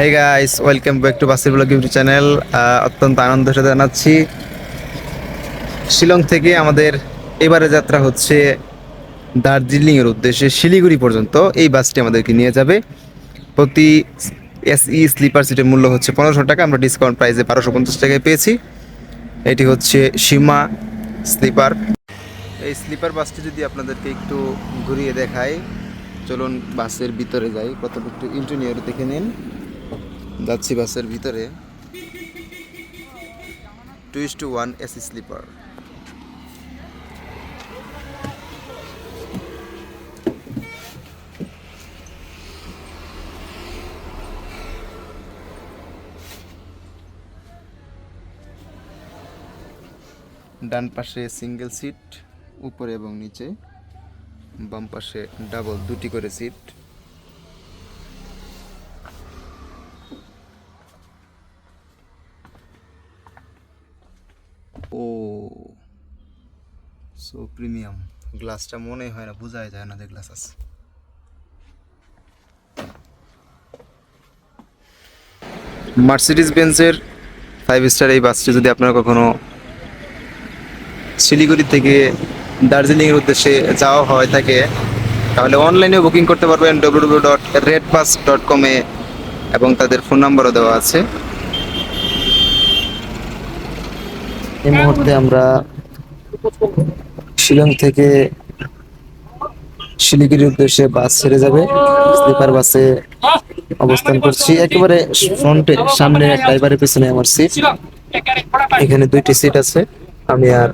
Hey guys welcome back to Basir blog YouTube channel অত্যন্ত আনন্দের সাথে জানাচ্ছি। শিলং থেকে আমাদের এবারে যাত্রা হচ্ছে দার্জিলিং এর উদ্দেশ্যে শিলিগুড়ি পর্যন্ত। এই বাসটি আমাদেরকে নিয়ে যাবে। প্রতি এসই স্লিপার সিটের মূল্য হচ্ছে পনেরোশো টাকা। আমরা ডিসকাউন্ট প্রাইসে বারোশো পঞ্চাশ টাকায় পেয়েছি। এটি হচ্ছে সীমা স্লিপার। এই স্লিপার বাসটি যদি আপনাদেরকে একটু ঘুরিয়ে দেখাই, চলুন বাসের ভিতরে যাই। কতটুকু একটু ইন্টেরিয়র দেখে নিন। যাচ্ছি বাসের ভিতরে। টুইস টু ওয়ান এসি স্লিপার ডান পাশে সিঙ্গেল সিট উপরে এবং নিচে বাম পাশে ডাবল দুটি করে সিট ও সো প্রিমিয়াম গ্লাসটা মনে হয় না, বোঝাই যায় না যে গ্লাস আছে। মার্সিডিস বেঞ্জের ফাইভ স্টার এই বাসটি যদি আপনারা কখনো শিলিগুড়ি থেকে দার্জিলিংয়ের উদ্দেশ্যে যাওয়া হয় থাকে, তাহলে অনলাইনেও বুকিং করতে পারবেন W dot red bus dot কমে এবং তাদের ফোন নাম্বারও দেওয়া আছে। এই মুহূর্তে আমরা শিলং থেকে শিলিগুড়ির উদ্দেশ্যে বাস ছেড়ে যাবে। স্লিপার বাসে অবস্থান করছি। একেবারে ফ্রন্টে সামনে ড্রাইভারের পিছনে আমার সিট এখানে দুইটি সিট আছে। আমি আর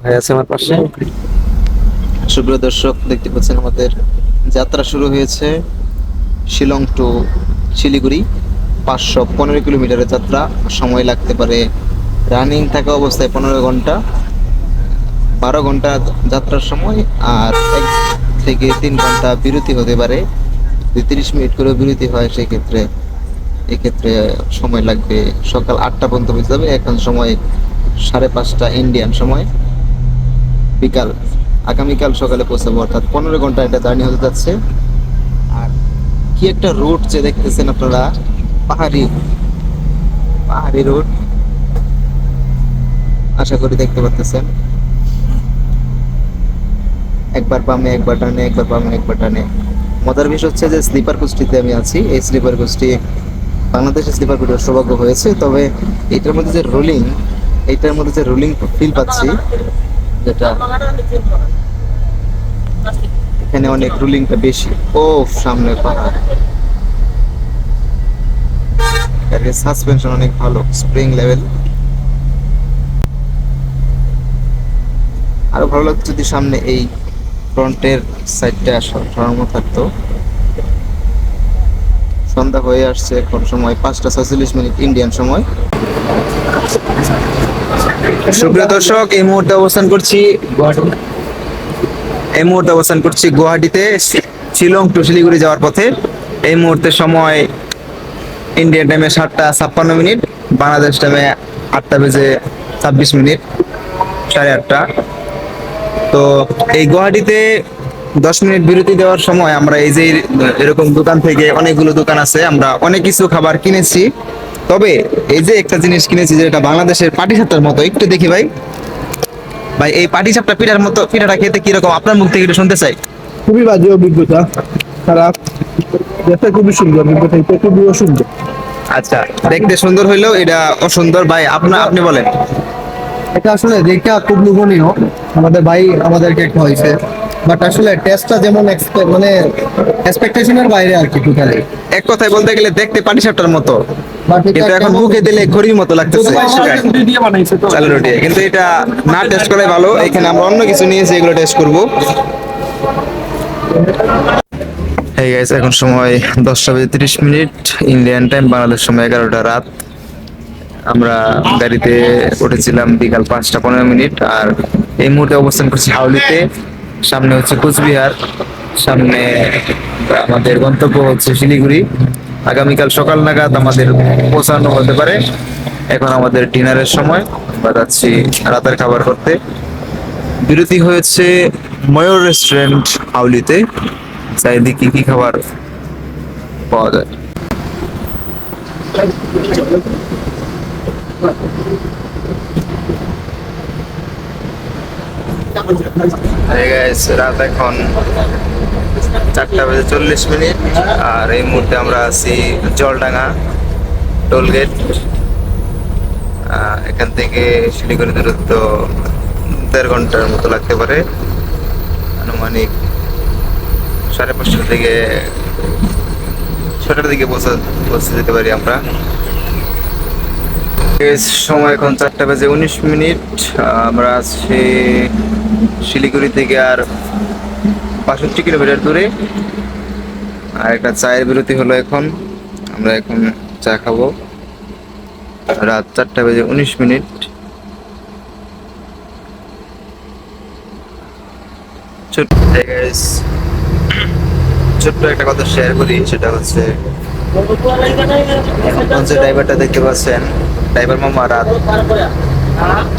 ভাই আছে আমার পাশে। সুপ্রিয় দর্শক, দেখতে পাচ্ছেন আমাদের যাত্রা শুরু হয়েছে শিলং টু শিলিগুড়ি। পাঁচশো পনেরো কিলোমিটারের যাত্রা সময় লাগতে পারে। রানিং থাকা অবস্থায় পনেরো ঘণ্টা, বারো ঘণ্টা যাত্রার সময় আর এক থেকে তিন ঘণ্টা বিরতি হতে পারে। যদি তিরিশ মিনিট করে বিরতি হয়, সেক্ষেত্রে, এক্ষেত্রে সময় লাগবে সকাল আটটা পর্যন্ত পৌঁছে যাবে। এখন সময় সাড়ে পাঁচটা ইন্ডিয়ান সময়। বিকাল, আগামীকাল সকালে পৌঁছাবো, অর্থাৎ পনেরো ঘণ্টা এটা জার্নি হতে যাচ্ছে। আর কি একটা রুট যে দেখতেছেন আপনারা পাহাড়ি পাহাড়ি রুট আশা করি দেখতে পাচ্ছেন একবার বামে, একবার ডানে, একবার বামে, একবার ডানে। মজার বিষয় হচ্ছে যে স্লিপার কোচটিতে আমি আছি। এই স্লিপার কোচটি বাংলাদেশের স্লিপার কোচের সৌভাগ্য হয়েছে। তবে এটার মধ্যে যে রোলিং এইটার মধ্যে যে রোলিং ফিল পাচ্ছি, যেটা এখানে অনেক রুলিংটা বেশি। ও সামনে পাহাড়। এর সাসপেনশন অনেক ভালো স্প্রিং লেভেল ভালো লাগতো যদি সামনে এই ফ্রন্টের সাইডটা সরানো থাকতো। সন্ধ্যা হয়ে আসছে এখন সময় পাঁচটা ছয়চল্লিশ মিনিট ইন্ডিয়ান সময়। সুপ্রিয় দর্শক, এই মুহূর্তে অবস্থান করছি এই মুহূর্তে অবস্থান করছি গুয়াহাটিতে, শিলং টু শিলিগুড়ি যাওয়ার পথে। এই মুহূর্তে সময় ইন্ডিয়ান টাইমে সাতটা ছাপ্পান্ন মিনিট, বাংলাদেশ টাইমে আটটা বেজে ছাব্বিশ মিনিট, সাড়ে আটটা। তো এই গুয়াহাটিতে দশ মিনিট বিরতি দেওয়ার সময় আমরা এই যে এরকম দোকান থেকে অনেকগুলো দোকান আছে, আমরা অনেক কিছু খাবার কিনেছি। তবে এই যে একটা জিনিস কিনেছি যেটা বাংলাদেশের পাটি সাপটার মতো, একটু দেখি ভাই। ভাই, এই পাটি সাপটা পিঠার মতো, পিঠাটা খেতে কীরকম? আপনার মুখ থেকে একটু শুনতে চাই। খুবই বাজে অভিজ্ঞতা, খারাপ। দেখতে খুবই সুন্দর অভিজ্ঞতা এটা খুবই অসুন্দর। আচ্ছা দেখতে সুন্দর হইলেও এটা অসুন্দর। ভাই আপনার আপনি বলেন। এটা আসলে দেখতে খুব লোভনীয়। আমাদের ভাই আমাদেরকে খাওয়াইছে। বাট আসলে টেস্টটা যেমন মানে এক্সপেকটেশনের বাইরে আর কি টোটালি এক কথায় বলতে গেলে দেখতে পাটি সাপটার মতো। কিন্তু এখন মুখে দিলে ঘড়ির মতো লাগতেছে। চালের রুটি। কিন্তু এটা না টেস্ট করাই ভালো। এখানে আমরা অন্য কিছু নিয়েছি এগুলো টেস্ট করব। এই গাইস এখন সময় দশটা বেজে তিরিশ মিনিট ইন্ডিয়ান টাইম বাংলাদেশ সময় এগারোটা রাত। আমরা গাড়িতে উঠেছিলাম বিকাল পাঁচটা পনেরো মিনিট, আর এই মুহূর্তে অবস্থান করছি হাওলিতে সামনে হচ্ছে কোচবিহার, সামনে আমাদের গন্তব্য হচ্ছে শিলিগুড়ি। আগামীকাল সকাল নাগাদ আমাদের পৌঁছানো হতে পারে। এখন আমাদের ডিনারের সময়, আমরা যাচ্ছি রাতের খাবার করতে। বিরতি হয়েছে ময়ূর রেস্টুরেন্ট হাউলিতে। চারিদিকে কি কি খাবার পাওয়া যায়? রাত এখন চারটা বাজে চল্লিশ মিনিট, আর এই মুহূর্তে আমরা আছি জলডাঙ্গা টোলগেট এখান থেকে শিলিগুড়ি দূরত্ব দেড় ঘণ্টার মতো লাগতে পারে। আনুমানিক সাড়ে পাঁচটার দিকে, ছটার দিকে পৌঁছা, পৌঁছে যেতে পারি আমরা। সময় এখন চারটা বাজে উনিশ মিনিট। আমরা আছি শিলিগুড়ি থেকে আর বাষট্টি কিলোমিটার দূরে। আর একটা চায়ের বিরতি হলো এখন। আমরা এখন চা খাব। রাত চারটা বেজে উনিশ মিনিট। ছোট্ট ছোট্ট একটা কথা শেয়ার করি, সেটা হচ্ছে, এখন যে ড্রাইভারটা দেখতে পাচ্ছেন ড্রাইভার মামা রাত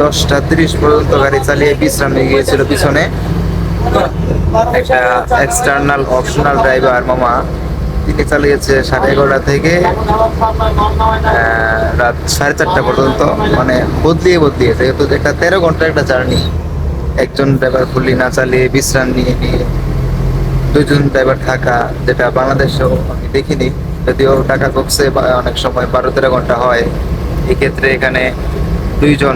দশটা তিরিশ পর্যন্ত গাড়ি চালিয়ে বিশ্রাম নিয়ে গিয়েছিল পিছনে। একটা এক্সটার্নাল অপশনাল ড্রাইভার মামা তিনি চালিয়েছে সাড়ে এগারোটা থেকে রাত সাড়ে চারটা পর্যন্ত মানে বদলিয়ে বদলিয়ে, যেহেতু একটা তেরো ঘণ্টার একটা জার্নি একজন ড্রাইভার ফুললি না চালিয়ে বিশ্রাম নিয়ে নিয়ে দুজন ড্রাইভার থাকা, যেটা বাংলাদেশেও আমি দেখিনি, যদিও টাকা কমছে অনেক সময় বারো তেরো ঘণ্টা হয়, এক্ষেত্রে এখানে দুইজন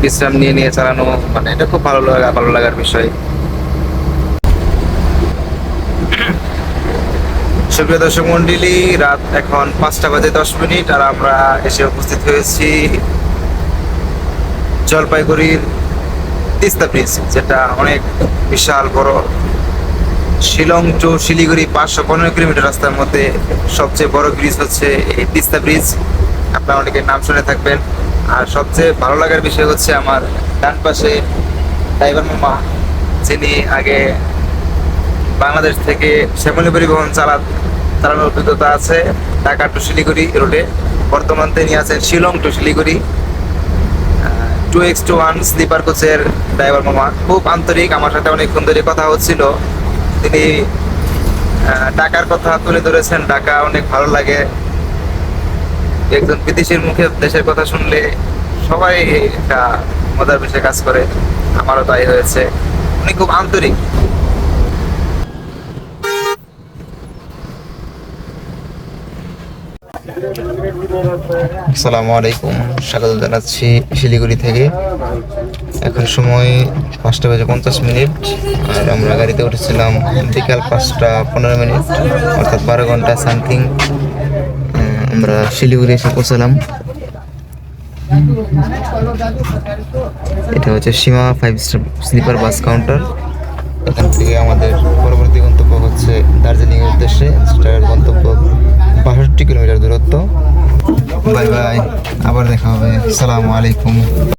বিশ্রাম নিয়ে নিয়ে চালানো মানে এটা খুব ভালো লাগা, ভালো লাগার বিষয়। সুপ্রিয় দর্শক মন্ডলী, রাত এখন পাঁচটা বাজে দশ মিনিট, আর আমরা এসে উপস্থিত হয়েছি জলপাইগুড়ির তিস্তা ব্রিজ যেটা অনেক বিশাল, বড় শিলং টু শিলিগুড়ি পাঁচশো পনেরো কিলোমিটার রাস্তার মধ্যে সবচেয়ে বড় ব্রিজ হচ্ছে এই তিস্তা ব্রিজ আপনারা অনেকে নাম শুনে থাকবেন। আর সবচেয়ে ভালো লাগার বিষয় হচ্ছে আমার ডান পাশে ড্রাইভার মামা, যিনি আগে বাংলাদেশ থেকে শ্যামলী পরিবহন চালা চালানোর অভিজ্ঞতা আছে ঢাকা টু শিলিগুড়ি রোডে বর্তমান তিনি আছেন Shillong to Siliguri. Two X two one sleeper কোচের ড্রাইভার মামা। খুব আন্তরিক, আমার সাথে অনেকক্ষণ ধরে কথা হচ্ছিল। তিনি ঢাকার কথা তুলে ধরেছেন, ঢাকা অনেক ভালো লাগে। একজন বিদেশির মুখে দেশের কথা শুনলে সবাই একটা মজার বিষয়ে কাজ করে। আমারও তাই হয়েছে। উনি খুব আন্তরিক। আসসালামু আলাইকুম। স্বাগত জানাচ্ছি শিলিগুড়ি থেকে। এখন সময় পাঁচটা বাজে পঞ্চাশ মিনিট। আর আমরা গাড়িতে উঠেছিলাম বিকাল পাঁচটা পনেরো মিনিট, অর্থাৎ বারো ঘণ্টা সামথিং আমরা শিলিগুড়ি এসে পৌঁছালাম। এটা হচ্ছে Seema five star sleeper bus counter এখান থেকে আমাদের পরবর্তী গন্তব্য হচ্ছে দার্জিলিং এর উদ্দেশ্যে গন্তব্য বাষট্টি কিলোমিটার দূরত্ব। বাই বাই আবার দেখা হবে। সালামু আলাইকুম।